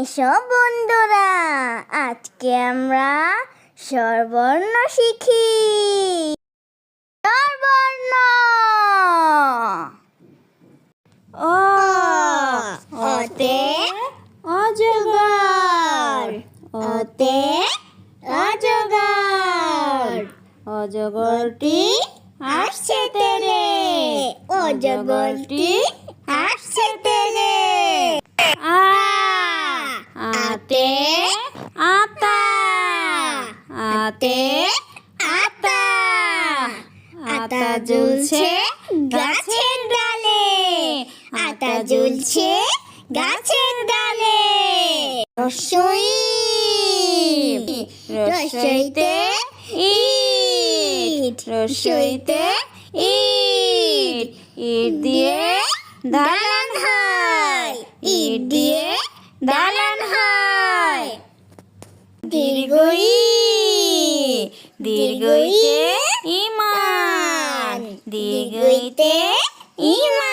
এসো বন্ধুরা আজকে আমরা স্বরবর্ণ শিখি। স্বরবর্ণ! ও ওতে অজগর। ওতে অজগর। অজগরটি আসছে তেরে। অজগরটি আতা ঝুলছে গাছের ডালে। রসই, রসইতে ইট রসইতে ইট। ইট দিয়ে দালান হয়, ইট দিয়ে দালান হয়। দীর্ঘই, দীর্ঘইতে ইমান দীর্ঘইতে ইমান।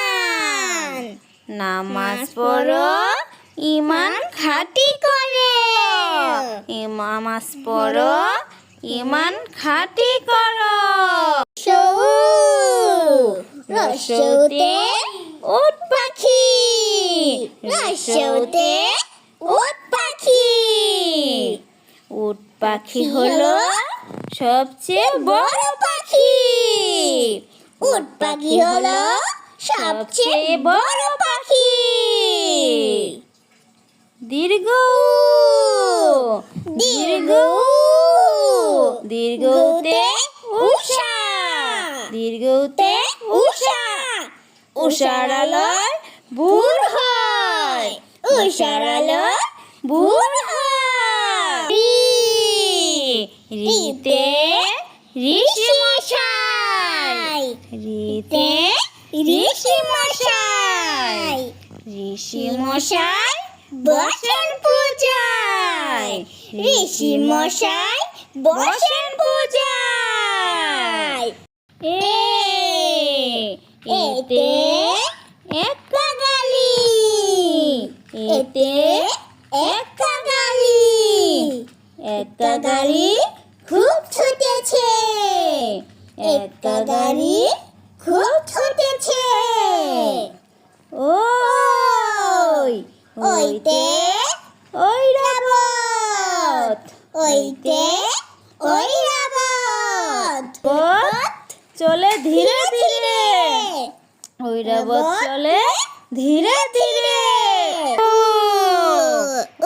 নামাজ পড়ো ইমান খাটি করে। নামাজ পড়ো ইমান খাটি করো। রসৌতে উট পাখি। রসৌতে উট পাখি। উট পাখি হলো সবচেয়ে বড় পাখি। উট পাখি হলো সবচেয়ে বড় পাখি দীর্ঘ দীর্ঘ দীর্ঘতে উষা দীর্ঘতে উষা উষার আলোয় ভোর হয় উষার আলোয় ভোর হয় রিতে ঋষি মশাই রিতে ঋষি মশাই ঋষি মশাই বসেন পূজায়। ঋষি মশাই, বসেন পূজায়। এ, এতে এক গালি এতে এক গালি এক গাড়ি খুব ছুটেছে। এক গাড়ি খুব ছুটেছে। ওই ওইতে ওই রাবত ওইতে ওই রাবত পথ চলে ধীরে ধীরে। ওই রাবত চলে ধীরে ধীরে।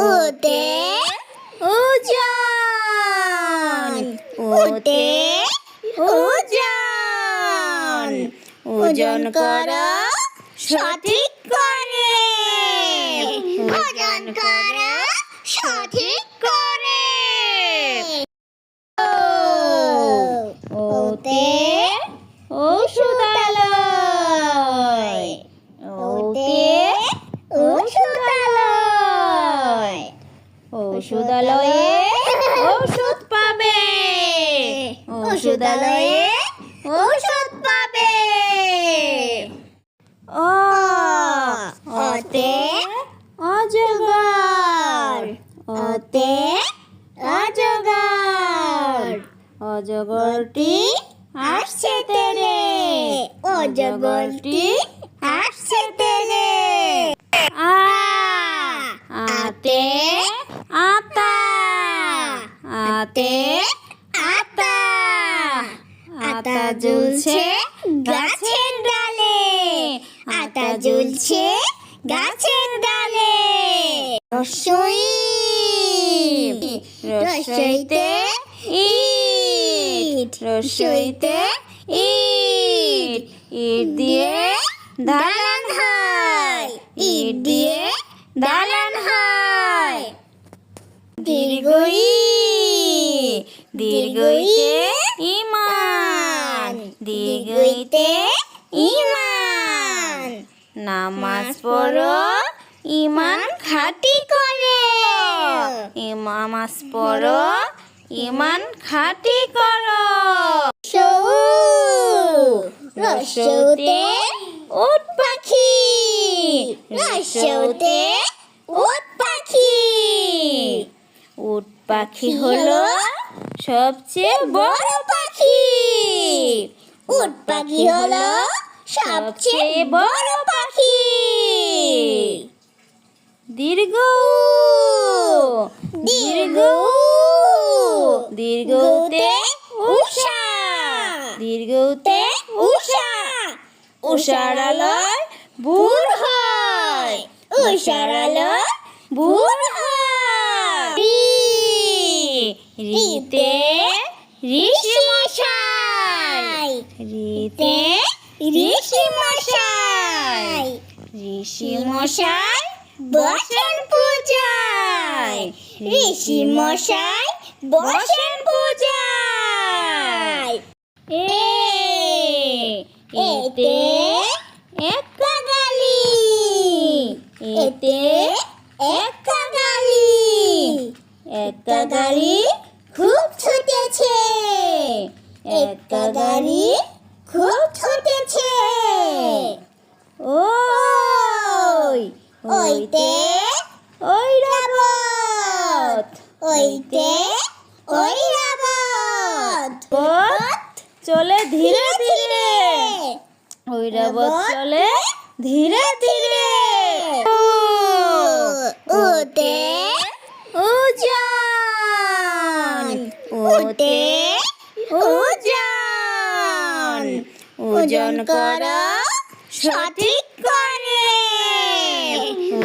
ওতে ওজন ওতে ওজন ওজন করো সঠিক করে। সঠিক করে। ওতে ওষুধালয় ওতে ওষুধালয়ে ওষুধ পাবে। ওষুধালয়ে ওষুধ পাবে ও ওতে অজগর ওতে অজগর অজগরটি আসছে তেরে। অজগরটি আসছে তেরে। আ আতে আতা আতে আতা। আতা ঝুলছে গাছের ডালে। আতা ঝুলছে গাছের ডালে। রসই রসইতে ইট রসইতে ইট ইট দিয়ে দালান হয় ইট দিয়ে দালান হয় দীর্ঘই দীর্ঘইতে ইমান দীর্ঘইতে ইমান নামাজ পড়ো ইমান খাটি করে নামাজ পড়ো ইমান খাটি করো। রসৌতে উট পাখি। রসৌতে উট পাখি। উট পাখি হলো সবচেয়ে বড় পাখি। উট পাখি হলো সবচেয়ে বড় পাখি দীর্ঘ দীর্ঘ দীর্ঘতে উষা। দীর্ঘতে উষা। উষার ভোর হয়। উষার আলোয় ভোর হয়। রিতে ঋষি মশাই রিতে ঋষি মশাই ঋষি মশাই বসেন পূজায়। ঋষি মশাই বসেন পূজায়। এ, এতে একটা গালি এতে একটা গালি একটা গাড়ি খুব ছুটেছে। একটা গাড়ি খুব ছুটেছে। ওই, ওইতে ওই রাবত ওইতে ওই রাবত পথ চলে ধীরে ধীরে ওই রাবত চলে ধীরে ধীরে। ওতে উজান। ওতে উজান। ওজন করা সঠিক করে।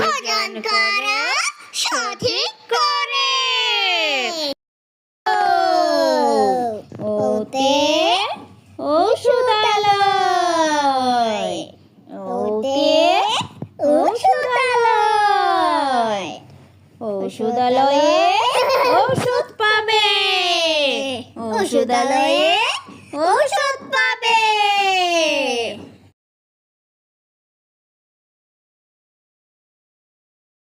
ওজন করো সঠিক করে ওতে ঔষধালয় ওতে ঔষধালয় ঔষধালয়ে ওষুধ পাবে। ঔষধালয়ে ঔষধ